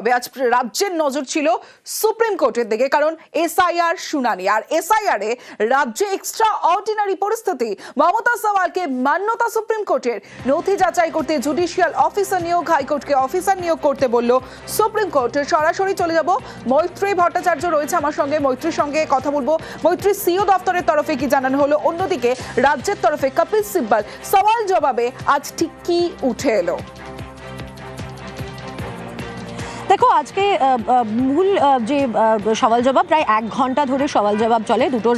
তবে আজ রাজ্যের নজর ছিল সুপ্রিম কোর্টের দিকে, কারণ এসআইআর শুনানি। আর এসআইআর এ রাজ্যে এক্সট্রা অর্ডিনারি পরিস্থিতি। মমতা সওয়ালকে মান্যতা সুপ্রিম কোর্টের। নথি যাচাই করতে জুডিশিয়াল অফিসার নিয়োগ, হাইকোর্টকে অফিসার নিয়োগ করতে বলল সুপ্রিম কোর্ট। সরাসরি চলে যাব। মৈত্রী ভট্টাচার্য রয়েছে আমার সঙ্গে। মৈত্রীর সঙ্গে কথা বলব। মৈত্রী, সিও দপ্তরের তরফে কি জানানো হলো? অন্যদিকে রাজ্যের তরফে কপিল সিব্বল সওয়াল জবাবে আজ ঠিক কি উঠে এলো? দেখো, আজকে মূল যে সওয়াল জবাব, প্রায় এক ঘণ্টা ধরে সওয়াল জবাব চলে। দুটোর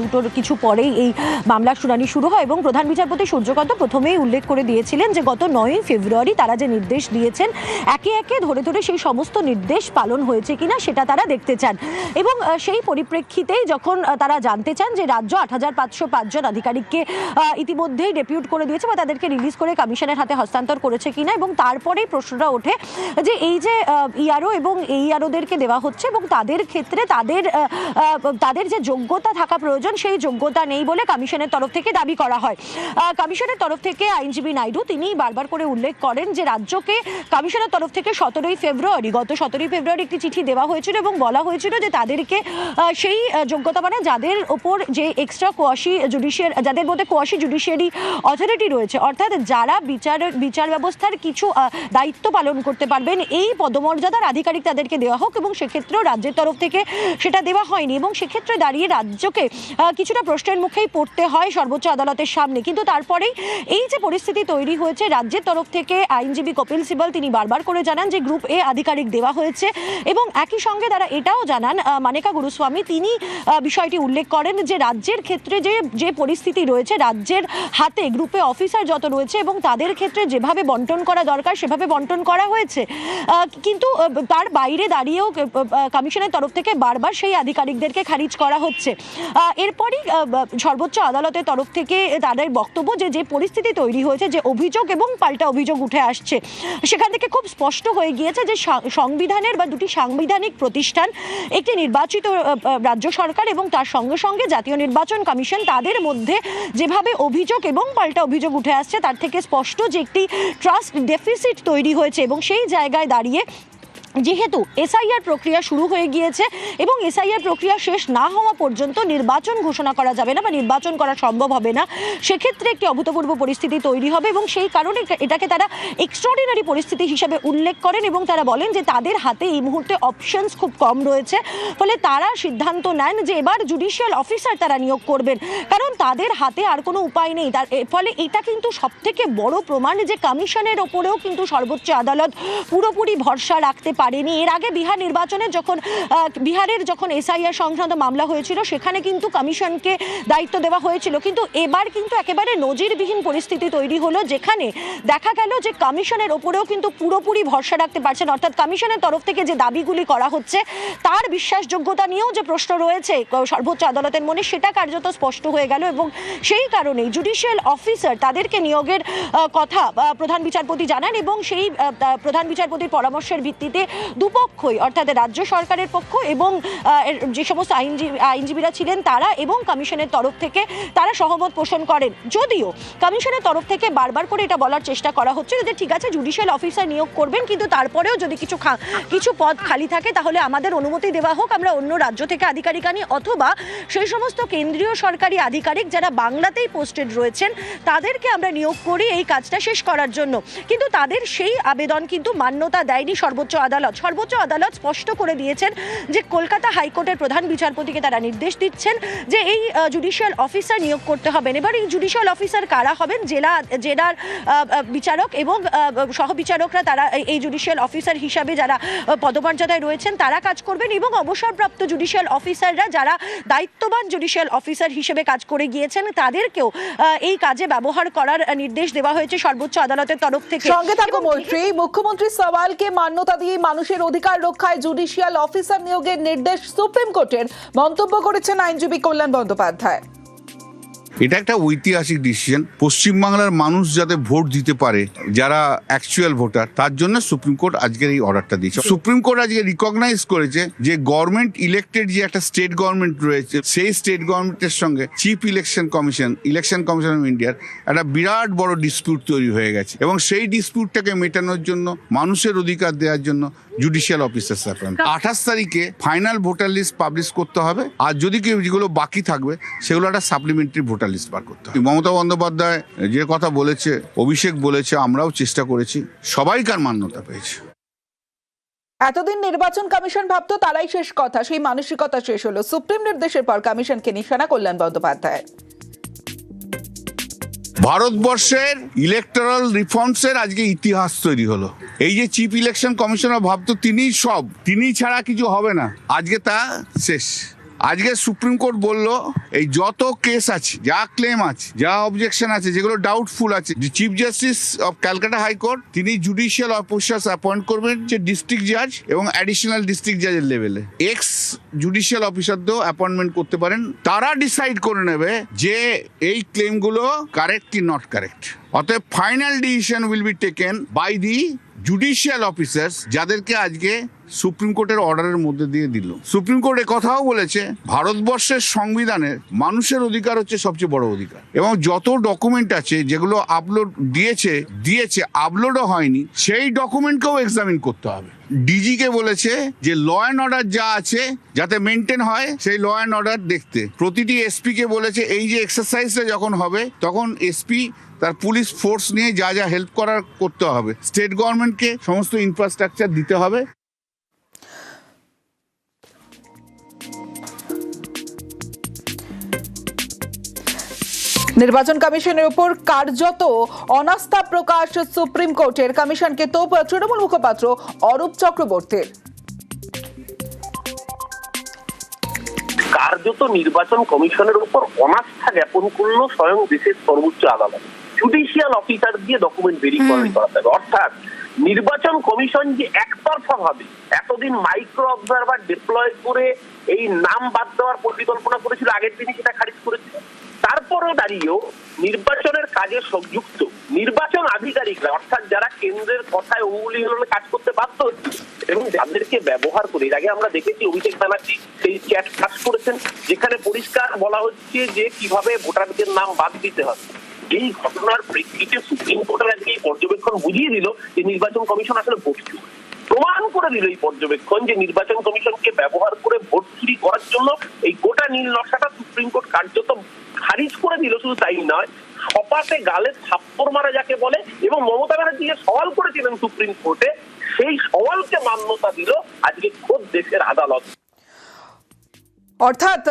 দুটোর কিছু পরেই এই মামলার শুনানি শুরু হয় এবং প্রধান বিচারপতি সূর্যকান্ত প্রথমেই উল্লেখ করে দিয়েছিলেন যে, গত নয়ই ফেব্রুয়ারি তারা যে নির্দেশ দিয়েছেন, একে একে ধরে ধরে সেই সমস্ত নির্দেশ পালন হয়েছে কিনা সেটা তারা দেখতে চান। এবং সেই পরিপ্রেক্ষিতেই যখন তারা জানতে চান যে, রাজ্য আট হাজার পাঁচশো পাঁচজন আধিকারিককে ইতিমধ্যেই ডেপিউট করে দিয়েছে বা তাদেরকে রিলিজ করে কমিশনের হাতে হস্তান্তর করেছে কিনা এবং তারপরেই প্রশ্নটা ওঠে যে, এই যে ইআরও এবং এইআরওদেরকে দেওয়া হচ্ছে এবং তাদের ক্ষেত্রে তাদের তাদের যে যোগ্যতা থাকা প্রয়োজন সেই যোগ্যতা নেই বলে কমিশনের তরফ থেকে দাবি করা হয়। কমিশনের তরফ থেকে আইনজীবী নাইডু তিনি বারবার করে উল্লেখ করেন যে রাজ্যকে কমিশনের তরফ থেকে সতেরোই ফেব্রুয়ারি, গত সতেরোই ফেব্রুয়ারি একটি চিঠি দেওয়া হয়েছিল এবং বলা হয়েছিল যে তাদেরকে সেই যোগ্যতা মানে যাদের ওপর যে এক্সট্রা কোয়াশি জুডিশিয়ার যাদের মধ্যে কোয়াশি জুডিশিয়ারি অথরিটি রয়েছে, অর্থাৎ যারা বিচার বিচার ব্যবস্থার কিছু দায়িত্ব পালন করতে পারবেন, এই পদমর্যাদার আধিকারিক তাদেরকে দেওয়া হোক এবং সেক্ষেত্রেও রাজ্যের তরফ থেকে সেটা দেওয়া হয়নি এবং সেক্ষেত্রে দাঁড়িয়ে রাজ্যকে কিছুটা প্রশ্নের মুখেই পড়তে হয় সর্বোচ্চ আদালতের সামনে। কিন্তু তারপরেই এই যে পরিস্থিতি তৈরি হয়েছে, রাজ্যের তরফ থেকে আইনজীবী কপিল সিবাল তিনি বারবার করে জানান যে গ্রুপ এ আধিকারিক দেওয়া হয়েছে এবং একই সঙ্গে তারা এটাও জানান মানেকা গুরুস্বামী তিনি বিষয়টি উল্লেখ করেন যে রাজ্যের ক্ষেত্রে যে যে পরিস্থিতি রয়েছে, রাজ্যের হাতে গ্রুপে অফিসার যত রয়েছে এবং তাদের ক্ষেত্রে যেভাবে বন্টন করা দরকার সেভাবে বন্টন করা হয়েছে। কিন্তু তার বাইরে দাঁড়িয়েও কমিশনের তরফ থেকে বারবার সেই আধিকারিকদেরকে খারিজ করা হচ্ছে। এরপরই সর্বোচ্চ আদালতের তরফ থেকে তাদের বক্তব্য যে যে পরিস্থিতি তৈরি হয়েছে, যে অভিযোগ এবং পাল্টা অভিযোগ উঠে আসছে, সেখান থেকে খুব স্পষ্ট হয়ে গিয়েছে যে সংবিধানের বা দুটি সাংবিধানিক প্রতিষ্ঠান, একটি নির্বাচিত রাজ্য সরকার এবং তার সঙ্গে সঙ্গে জাতীয় নির্বাচন কমিশন, তাদের মধ্যে যেভাবে অভিযোগ এবং পাল্টা অভিযোগ উঠে আসছে, তার থেকে স্পষ্ট যে, একটি ট্রাস্ট ডেফিসিট তৈরি হয়েছে এবং সেই জায়গায় দাঁড়িয়ে যেহেতু এসআইআর প্রক্রিয়া শুরু হয়ে গিয়েছে এবং এসআইআর প্রক্রিয়া শেষ না হওয়া পর্যন্ত নির্বাচন ঘোষণা করা যাবে না বা নির্বাচন করা সম্ভব হবে না, সেক্ষেত্রে একটি অভূতপূর্ব পরিস্থিতি তৈরি হবে এবং সেই কারণে এটাকে তারা এক্সট্রাঅর্ডিনারি পরিস্থিতি হিসেবে উল্লেখ করেন এবং তারা বলেন যে তাদের হাতে এই মুহূর্তে অপশনস খুব কম রয়েছে, ফলে তারা সিদ্ধান্ত নেন যে এবার জুডিশিয়াল অফিসার তারা নিয়োগ করবেন, কারণ তাদের হাতে আর কোনো উপায় নেই। তার ফলে এটা কিন্তু সব থেকে বড় প্রমাণ যে কমিশনের ওপরেও কিন্তু সর্বোচ্চ আদালত পুরোপুরি ভরসা রাখতে পারেনি। এর আগে বিহার নির্বাচনে যখন বিহারের যখন এসআইআর সংক্রান্ত মামলা হয়েছিল, সেখানে কিন্তু কমিশনকে দায়িত্ব দেওয়া হয়েছিল। কিন্তু এবার কিন্তু একেবারে নজিরবিহীন পরিস্থিতি তৈরি হলো, যেখানে দেখা গেল যে কমিশনের ওপরেও কিন্তু পুরোপুরি ভরসা রাখতে পারছেন অর্থাৎ কমিশনের তরফ থেকে যে দাবিগুলি করা হচ্ছে, তার বিশ্বাসযোগ্যতা নিয়েও যে প্রশ্ন রয়েছে সর্বোচ্চ আদালতের মনে, সেটা কার্যত স্পষ্ট হয়ে গেল এবং সেই কারণেই জুডিশিয়াল অফিসার তাদেরকে নিয়োগের কথা প্রধান বিচারপতি জানান এবং সেই প্রধান বিচারপতির পরামর্শের ভিত্তিতে দুপক্ষই, অর্থাৎ রাজ্য সরকারের পক্ষ এবং যে সমস্ত আইনজীবী আইনজীবীরা ছিলেন তারা এবং কমিশনের তরফ থেকে তারা সহমত পোষণ করেন। যদিও কমিশনের তরফ থেকে বারবার করে এটা বলার চেষ্টা করা হচ্ছে যে, ঠিক আছে জুডিশিয়াল অফিসার নিয়োগ করবেন, কিন্তু তারপরেও যদি কিছু কিছু পদ খালি থাকে, তাহলে আমাদের অনুমতি দেওয়া হোক। আমরা অন্য রাজ্য থেকে আধিকারিক আনি। অথবা সেই সমস্ত কেন্দ্রীয় সরকারি আধিকারিক যারা বাংলাতেই পোস্টেড রয়েছেন, তাদেরকে আমরা নিয়োগ করি এই কাজটা শেষ করার জন্য। কিন্তু তাদের সেই আবেদন কিন্তু মান্যতা দেয়নি সর্বোচ্চ আদালত সর্বোচ্চ আদালত স্পষ্ট করে দিয়েছেন যে কলকাতা হাইকোর্টের প্রধান বিচারপতিকে তারা নির্দেশ দিচ্ছেন যে এই জুডিশিয়াল অফিসার নিয়োগ করতে হবেন। এবার এই জুডিশিয়াল অফিসার কারা হবেন? জেলা জেলার বিচারক এবং সহ বিচারকরা তারা এই- জুডিশিয়াল অফিসার হিসাবে যারা পদমর্যাদায় রয়েছেন তারা কাজ করবেন এবং অবসরপ্রাপ্ত জুডিশিয়াল অফিসাররা যারা দায়িত্ববান জুডিশিয়াল অফিসার হিসেবে কাজ করে গিয়েছেন তাদেরকেও এই কাজে ব্যবহার করার নির্দেশ দেওয়া হয়েছে সর্বোচ্চ আদালতের তরফ থেকে। সঙ্গে থাকো মন্ত্রী মুখ্যমন্ত্রী সওয়ালকে মান্যতা দিয়ে মানুষের অধিকার রক্ষায় জুডিশিয়াল অফিসার নিয়োগের নির্দেশ সুপ্রিম কোর্টের মন্তব্য করেছেন আইনজীবী কল্যাণ বন্দ্যোপাধ্যায়। এটা একটা ঐতিহাসিক ডিসিশন পশ্চিমবাংলার মানুষ যাতে ভোট দিতে পারে যারা অ্যাকচুয়াল ভোটার তার জন্য সুপ্রিম কোর্ট আজকের এই অর্ডারটা দিয়েছে। সুপ্রিম কোর্ট আজকে রিকগনাইজ করেছে যে গভর্নমেন্ট ইলেক্টেড যে একটা স্টেট গভর্নমেন্ট রয়েছে সেই স্টেট গভর্নমেন্টের সঙ্গে chief election commission election commission of ইন্ডিয়ার একটা বিরাট বড় ডিসপিউট তৈরি হয়ে গেছে। এবং সেই ডিসপিউটটাকে মেটানোর জন্য মানুষের অধিকার দেওয়ার জন্য জুডিশিয়াল অফিসার অ্যাপয়েন্ট আঠাশ তারিখে ফাইনাল ভোটার লিস্ট পাবলিশ করতে হবে। আর যদি কেউ যেগুলো বাকি থাকবে, সেগুলো একটা সাপ্লিমেন্টারি ভোটার লিস্ট বার করতে হবে। মমতা বন্দ্যোপাধ্যায় যে কথা বলেছে, অভিষেক বলেছে, আমরাও চেষ্টা করেছি। সবাইকার মান্যতা পেয়েছে। এতদিন নির্বাচন কমিশন ভাবতো তারাই শেষ কথা, সেই মানসিকতা শেষ হলো। সুপ্রিম নির্দেশের পর কমিশনকে নিশানা কল্যাণ বন্দ্যোপাধ্যায়। ভারতবর্ষের ইলেকট্রাল রিফর্মসের আজকে ইতিহাস তৈরি হলো। এই যে চিফ ইলেকশন কমিশনার ভাবতো তিনি সব তিনি ছাড়া কিছু হবে না। আজকে তা শেষ। আজকে সুপ্রিম কোর্ট বলল, এই যত কেস আছে, যা ক্লেম আছে, যা অবজেকশন আছে, যেগুলো ডাউটফুল আছে chief justice of Calcutta high court তিনি জুডিশিয়াল অফিসার্স অ্যাপয়েন্ট করবেন যে ডিস্ট্রিক্ট জাজ এবং অ্যাডিশনাল ডিস্ট্রিক্ট জাজের লেভেলে এক্স জুডিশিয়াল অফিসারদেরও অ্যাপয়েন্টমেন্ট করতে পারেন। তারা ডিসাইড করে নেবে যে এই ক্লেমগুলো কারেক্ট কি নট কারেক্ট অতএব final decision will be taken by the judicial officers যাদেরকে আজকে সুপ্রিম কোর্টের অর্ডারের মধ্যে দিয়ে দিল। সুপ্রিম কোর্ট কথাও বলেছে, ভারতবর্ষের সংবিধানের মানুষের অধিকার হচ্ছে সবচেয়ে বড় অধিকার। এবং যত ডকুমেন্ট আছে, যেগুলো আপলোড দিয়েছে দিয়েছে আপলোডও হয়নি, সেই ডকুমেন্টকেও এক্সামিন করতে হবে। ডিজি কে বলেছে যে ল অ্যান্ড অর্ডার যা আছে, যাতে মেনটেন হয়, সেই ল অ্যান্ড অর্ডার দেখতে। প্রতিটি এসপি কে বলেছে, এই যে এক্সারসাইজটা যখন হবে, তখন এসপি তার পুলিশ ফোর্স নিয়ে যা যা হেল্প করার করতে হবে। স্টেট গভর্নমেন্টকে সমস্ত ইনফ্রাস্ট্রাকচার দিতে হবে। নির্বাচন কমিশনের উপর কার্যত অনাস্থা প্রকাশ সুপ্রিম কোর্টের। কমিশনকে তোপ তৃণমূল মুখপাত্র অরূপ চক্রবর্তীর কার্যত নির্বাচন কমিশনের উপর অনাস্থা জ্ঞাপন করল স্বয়ং দেশের সর্বোচ্চ আদালত। জুডিশিয়াল অফিসার দিয়ে ডকুমেন্ট ভেরিফাই করাতে হবে। অর্থাৎ নির্বাচন কমিশন যে একতরফা ভাবে এতদিন মাইক্রো অবজারভার ডিপ্লয় করে এই নাম বাদ দেওয়ার পরিকল্পনা করেছিল আগের দিনই সেটা খারিজ করেছিল। তারপরেও দাঁড়িয়েও নির্বাচনের কাজে সংযুক্ত নির্বাচন আধিকারিকরা অর্থাৎ যারা কেন্দ্রের কথায় অঙ্গুলি হলে কাজ করতে বাধ্য হচ্ছে এবং যাদেরকে ব্যবহার করে এর আগে আমরা দেখেছি অভিষেক ব্যানার্জি সেই চ্যাট কাজ করেছেন যেখানে পরিষ্কার বলা হচ্ছে যে কীভাবে ভোটারদের নাম বাদ দিতে হবে। এই ঘটনার প্রেক্ষিতে সুপ্রিম কোর্টের আজকে এই পর্যবেক্ষণ বুঝিয়ে দিল যে নির্বাচন কমিশন আসলে ভোট প্রমাণ করে দিল এই পর্যবেক্ষণ যে নির্বাচন কমিশনকে ব্যবহার করে ভোট চুরি করার জন্য এই গোটা নীল নকশাটা সুপ্রিম কোর্ট কার্যত খারিজ করে দিল, শুধু তাই নয়, সপাতে গালে থাপ্পড় মারা যাকে বলে এবং মমতা ব্যানার্জি যে সওয়াল করেছিলেন সুপ্রিম কোর্টে, সেই সওয়ালকে মান্যতা দিল আজকে খোদ দেশের আদালত। অর্থাৎ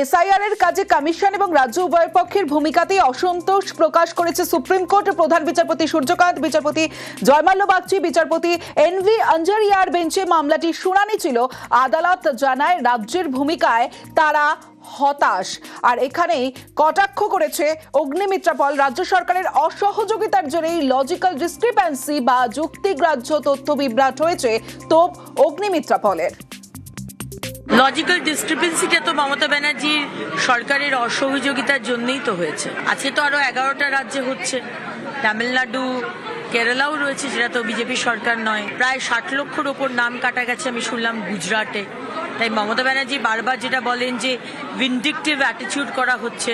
এসআইআর এর কাজে কমিশন এবং রাজ্য উভয় পক্ষের ভূমিকাতেই অসন্তোষ প্রকাশ করেছে সুপ্রিম কোর্ট। প্রধান বিচারপতি সূর্যকান্ত, বিচারপতি জয়মাল্য বাগচি, বিচারপতি এনভি আঞ্জারিয়ার বেঞ্চে মামলাটি শুনানি ছিল। আদালত জানায়, রাজ্যের ভূমিকায় তারা হতাশ। আর এখানেই কটাক্ষ করেছে অগ্নিমিত্রা পল। রাজ্য সরকারের অসহযোগিতার জন্যই লজিক্যাল ডিসক্রিপ্যান্সি বা যুক্তিগ্রাহ্য তথ্য বিভ্রাট হয়েছে তোপ অগ্নিমিত্রা পলের। লজিক্যাল ডিস্ট্রিপেন্সিটা তো মমতা ব্যানার্জির সরকারের অসহযোগিতার জন্যই তো হয়েছে। আছে তো আরও এগারোটা রাজ্যে হচ্ছে। তামিলনাড়ু কেরালাও রয়েছে সেটা তো বিজেপি সরকার নয়। প্রায় ষাট লক্ষর ওপর নাম কাটা গেছে, আমি শুনলাম গুজরাটে। তাই মমতা ব্যানার্জি বারবার যেটা বলেন যে ভিন্ডিকটিভ অ্যাটিটিউড করা হচ্ছে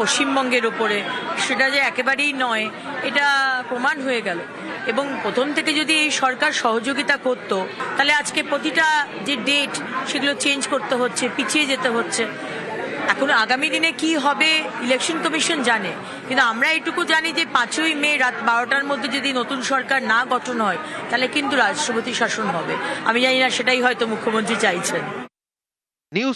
পশ্চিমবঙ্গের ওপরে। সেটা যে একেবারেই নয়, এটা প্রমাণ হয়ে গেল। এবং প্রথম থেকে যদি এই সরকার সহযোগিতা করত, তাহলে আজকে প্রতিটা যে ডেট সেগুলো চেঞ্জ করতে হচ্ছে, পিছিয়ে যেতে হচ্ছে। এখন আগামী দিনে কি হবে ইলেকশন কমিশন জানে। কিন্তু আমরা এটুকু জানি যে পাঁচই মে রাত বারোটার মধ্যে যদি নতুন সরকার না গঠন হয়, তাহলে কিন্তু রাষ্ট্রপতি শাসন হবে। আমি জানি না, সেটাই হয়তো মুখ্যমন্ত্রী চাইছেন। নিউজ